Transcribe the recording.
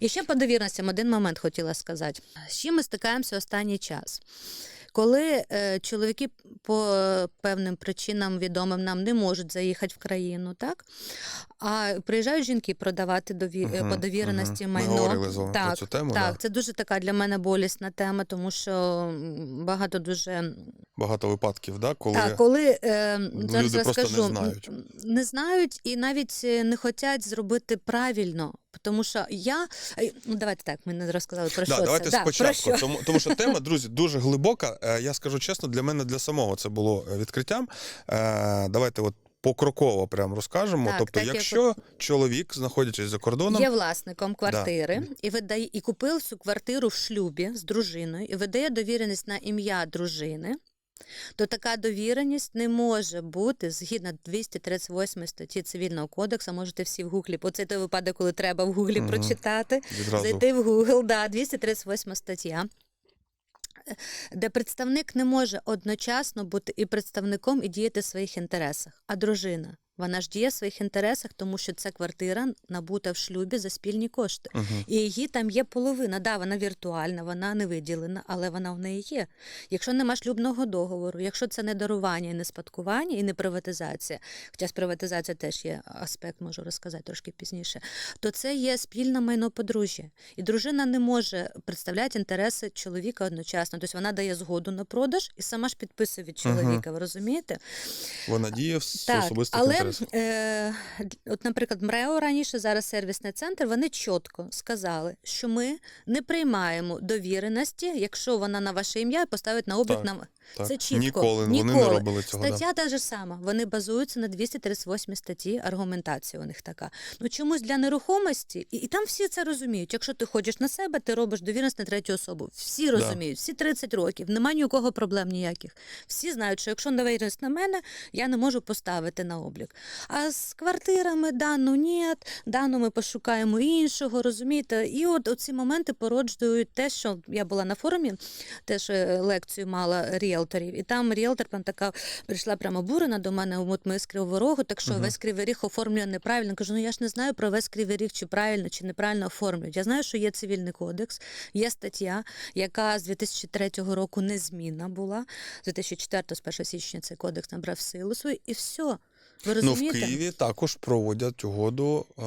І ще по довірностям один момент хотіла сказати. З чим ми стикаємося останній час? Коли е, чоловіки по певним причинам відомим нам не можуть заїхати в країну, так? А приїжджають жінки продавати дові... Мгм, по довіреності мгм. майно. Ми говорили так, про цю тему. так, Да. це дуже така для мене болісна тема, тому що багато дуже Багато випадків, да, коли так, коли е, зараз люди просто не знають. не знають і навіть е, не хочуть зробити правильно. Тому що я е, ну давайте так, ми не розказали про Да, що давайте це. Да, про спочатку. що? Тому, тому що тема, друзі, дуже глибока. Е, Я скажу чесно, для мене для самого це було е, відкриттям. Давайте от покроково прямо розкажемо. Так, тобто, так, як якщо чоловік, знаходячись за кордоном, Є власником квартири і видає і купив цю квартиру в шлюбі з дружиною і видає довіреність на ім'я дружини. То така довіреність не може бути згідно 238 статті цивільного кодексу. Можете всі в гуглі, бо це той випадок, коли треба в гуглі Мгм. прочитати. відразу Зайти в Гугл, да, 238 стаття. Де представник не може одночасно бути і представником і діяти в своїх інтересах, а дружина. Вона ж діє в своїх інтересах, тому що ця квартира набута в шлюбі за спільні кошти. Мгм. І її там є половина. Да, вона віртуальна, вона не виділена, але вона в неї є. Якщо нема шлюбного договору, якщо це не дарування і не спадкування, і не приватизація, хоча з приватизацією теж є аспект, можу розказати трошки пізніше, то це є спільне майно подружжя. І дружина не може представляти інтереси чоловіка одночасно. Тобто вона дає згоду на продаж і сама ж підписує від чоловіка. Ви розумієте? вона діє в Так, особистих але інтересах. Е, от, наприклад, МРЕО раніше зараз сервісний центр. Вони чітко сказали, що ми не приймаємо довіреності, якщо вона на ваше ім'я поставить на облік Так, нам. Так. це чітко. Ніколи, вони не робили цього. Да. Та ж сама. Вони базуються на 238 статті. Аргументація у них така. Ну чомусь для нерухомості, і, і там всі це розуміють. Якщо ти ходиш на себе, ти робиш довіреність на третю особу. Всі розуміють, всі 30 років, немає ні у кого проблем ніяких. Всі знають, що якщо довіреність на мене, я не можу поставити на облік. А з квартирами дану ні, дану ми пошукаємо іншого, розумієте? І от оці моменти породжують те, що я була на форумі, теж е, лекцію мала ріелторів, і там ріелтор прям така прийшла прямо бурена до мене, от ми з Кривого Рогу, так що Мгм. весь кривий ріг оформлює неправильно. Кажу, ну я ж не знаю про весь кривий ріг, чи правильно, чи неправильно оформлюють. Я знаю, що є цивільний кодекс, є стаття, яка з 2003 року незмінна була. З 2004 з 1 січня цей кодекс набрав силу свою, і все. Ви Ну, в? Києві також проводять угоду. е,